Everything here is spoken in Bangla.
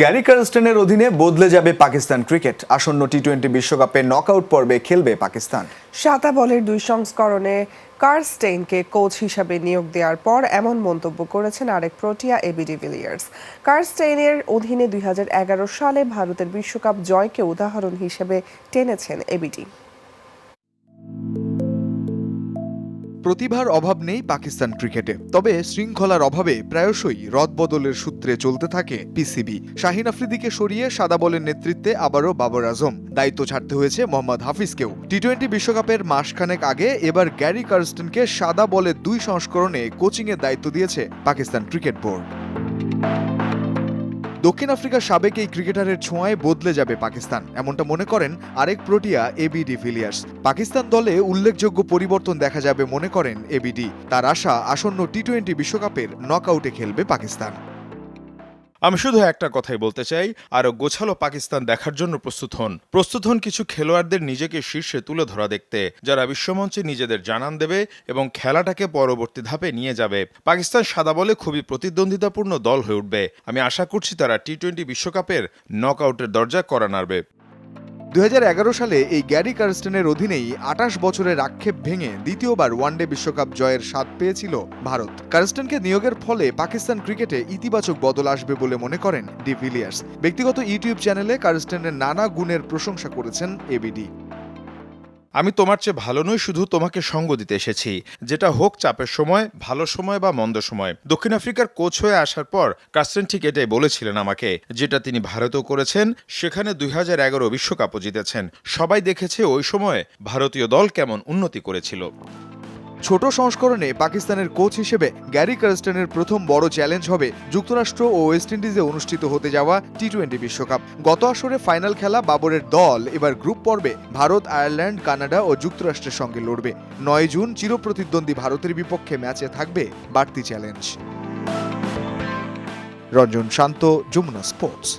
গ্যারি কার্স্টেনের অধীনে বদলে যাবে পাকিস্তান ক্রিকেট। আসন্ন টি টোয়েন্টি বিশ্বকাপে নকআউট পর্বে খেলবে পাকিস্তান। সাতা বলের দুই সংস্করণে কার্স্টেইনকে কোচ হিসাবে নিয়োগ দেওয়ার পর এমন মন্তব্য করেছেন আরেক প্রোটিয়া এবি ডিভিলিয়ার্স কার্স্টেইনের অধীনে দুই হাজার এগারো সালে ভারতের বিশ্বকাপ জয়কে উদাহরণ হিসেবে টেনেছেন এবিডি প্রতিভার অভাব নেই পাকিস্তান ক্রিকেটে। তবে শৃঙ্খলার অভাবে প্রায়শই রদবদলের সূত্রে চলতে থাকে পিসিবি। শাহিন আফ্রিদিকে সরিয়ে সাদা বলের নেতৃত্বে আবারও বাবর আজম। দায়িত্ব ছাড়তে হয়েছে মোহাম্মদ হাফিজকেও। টি টোয়েন্টি বিশ্বকাপের মাসখানেক আগে এবার গ্যারি কার্স্টনকে সাদা বলের দুই সংস্করণে কোচিংয়ের দায়িত্ব দিয়েছে পাকিস্তান ক্রিকেট বোর্ড। দক্ষিণ আফ্রিকার সাবেক এই ক্রিকেটারের ছোঁয়ায় বদলে যাবে পাকিস্তান। এমনটা মনে করেন আরেক প্রোটিয়া এবিডি ডিভিলিয়ার্স পাকিস্তান দলে উল্লেখযোগ্য পরিবর্তন দেখা যাবে মনে করেন এবিডি তার আশা আসন্ন টি টোয়েন্টি বিশ্বকাপের নকআউটে খেলবে পাকিস্তান। আমি শুধু একটা কথাই বলতে চাই, আরও গোছালো পাকিস্তান দেখার জন্য প্রস্তুত হন। প্রস্তুত হন কিছু খেলোয়াড়দের নিজেকে শীর্ষে তুলে ধরা দেখতে, যারা বিশ্বমঞ্চে নিজেদের জানান দেবে এবং খেলাটাকে পরবর্তী ধাপে নিয়ে যাবে। পাকিস্তান সাদা বলে খুবই প্রতিদ্বন্দ্বিতাপূর্ণ দল হয়ে উঠবে। আমি আশা করছি তারা টি টোয়েন্টি বিশ্বকাপের নক আউটের দরজা করা নাড়বে। দু হাজার এগারো সালে এই গ্যারি কার্স্টনের অধীনেই আটাশ বছরের আক্ষেপ ভেঙে দ্বিতীয়বার ওয়ানডে বিশ্বকাপ জয়ের স্বাদ পেয়েছিল ভারত। কার্স্টনকে নিয়োগের ফলে পাকিস্তান ক্রিকেটে ইতিবাচক বদল আসবে বলে মনে করেন ডিভিলিয়ার্স ব্যক্তিগত ইউটিউব চ্যানেলে কার্স্টেনের নানা গুণের প্রশংসা করেছেন এবিডি আমি তোমার চেয়ে ভালো নই, শুধু তোমাকে সঙ্গ দিতে এসেছি। যেটা হোক চাপের সময়, ভালো সময় বা মন্দ সময়। দক্ষিণ আফ্রিকার কোচ হয়ে আসার পর, কাস্টেন ঠিক এটাই বলেছিলেন আমাকে, যেটা তিনি ভারতেও করেছেন, সেখানে দুই হাজার এগারো বিশ্বকাপও জিতেছেন। সবাই দেখেছে ওই সময় ভারতীয় দল কেমন উন্নতি করেছিল। ছোট সংস্করণে পাকিস্তানের কোচ হিসেবে গ্যারি কার্স্টনের প্রথম বড় চ্যালেঞ্জ হবে যুক্তরাষ্ট্র ও ওয়েস্ট ইন্ডিজে অনুষ্ঠিত হতে যাওয়া টি টোয়েন্টি বিশ্বকাপ। গত আসরে ফাইনাল খেলা বাবরের দল, এবার গ্রুপ পর্বে ভারত, আয়ারল্যান্ড, কানাডা ও যুক্তরাষ্ট্রের সঙ্গে লড়বে। নয় জুন চিরপ্রতিদ্বন্দ্বী ভারতের বিপক্ষে ম্যাচে থাকবে বাড়তি চ্যালেঞ্জ। রঞ্জন শান্ত, যমুনা স্পোর্টস।